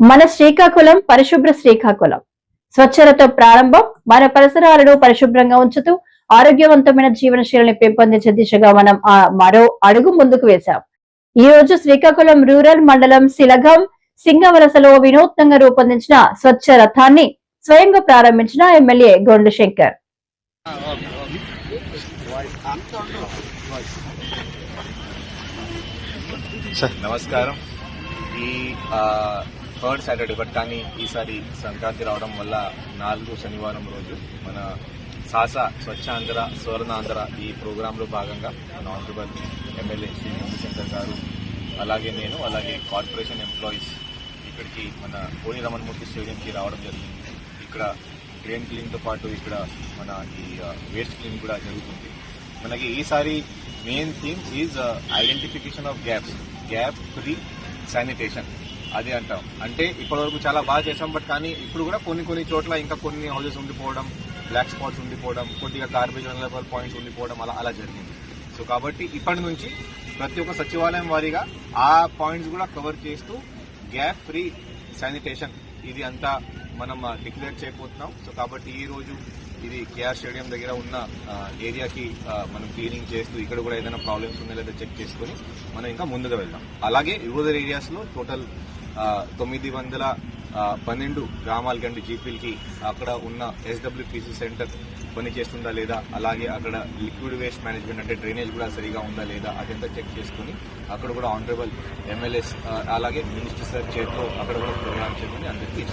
మన శ్రీకాకుళం పరిశుభ్ర శ్రీకాకుళం. స్వచ్ఛతతో ప్రారంభం మన పరిసరాలను పరిశుభ్రంగా ఉంచుతూ ఆరోగ్యవంతమైన జీవన శైలిని పెంపొందించే దిశగా మనం ఆ మరో అడుగు ముందుకు వేశాం. ఈ రోజు శ్రీకాకుళం రూరల్ మండలం శిలగం సింగవలసలో వినూత్నంగా రూపొందించిన స్వచ్ఛ రథాన్ని స్వయంగా ప్రారంభించిన ఎమ్మెల్యే గొండు శంకర్. నమస్కారం. ఈ థర్డ్ సాటర్డే బట్ కానీ ఈసారి సంక్రాంతి రావడం వల్ల నాలుగు శనివారం రోజు మన సాసా స్వచ్ఛాంధ్ర స్వర్ణాంధ్ర ఈ ప్రోగ్రాంలో భాగంగా మన ఆనరబుల్ ఎమ్మెల్యే శ్రీ శంకర్ గారు అలాగే నేను అలాగే కార్పొరేషన్ ఎంప్లాయీస్ ఇక్కడికి మన పోని రమణమూర్తి స్టేడియంకి రావడం జరిగింది. ఇక్కడ డ్రైన్ క్లీన్తో పాటు ఇక్కడ మన ఈ వేస్ట్ క్లీన్ కూడా జరుగుతుంది. మనకి ఈసారి main theme is identification of gaps gap free sanitation. అది అంటాం. అంటే ఇప్పటివరకు చాలా బాగా చేసాం బట్ కానీ ఇప్పుడు కూడా కొన్ని కొన్ని చోట్ల ఇంకా కొన్ని హౌసెస్ ఉండిపోవడం బ్లాక్ స్పాట్స్ ఉండిపోవడం కొద్దిగా గార్బేజ్ అవైలబుల్ పాయింట్స్ ఉండిపోవడం అలా అలా జరిగింది. సో కాబట్టి ఇప్పటి నుంచి ప్రతి ఒక్క సచివాలయం వారీగా ఆ పాయింట్స్ కూడా కవర్ చేస్తూ గ్యాప్ ఫ్రీ శానిటేషన్ ఇది అంతా మనం డిక్లేర్ చేయబోతున్నాం. సో కాబట్టి ఈ రోజు ఇది కేఆర్ స్టేడియం దగ్గర ఉన్న ఏరియాకి మనం క్లీనింగ్ చేస్తూ ఇక్కడ కూడా ఏదైనా ప్రాబ్లమ్స్ ఉన్నాయో లేదా చెక్ చేసుకొని మనం ఇంకా ముందుకు వెళ్దాం. అలాగే రూరల్ ఏరియాస్లో టోటల్ తొమ్మిది వందల పన్నెండు గ్రామాల కంటే జీపీలకి అక్కడ ఉన్న ఎస్డబ్ల్యూపీసీ సెంటర్ పని చేస్తుందా లేదా? అలాగే అక్కడ లిక్విడ్ వేస్ట్ మేనేజ్మెంట్ అంటే డ్రైనేజ్ కూడా సరిగా ఉందా లేదా? అదంతా చెక్ చేసుకుని అక్కడ కూడా ఆనరబుల్ ఎమ్మెల్యేస్ అలాగే మినిస్టర్ సార్ చేతిలో అక్కడ కూడా ప్రోగ్రామ్ చేసుకుని అందరికీ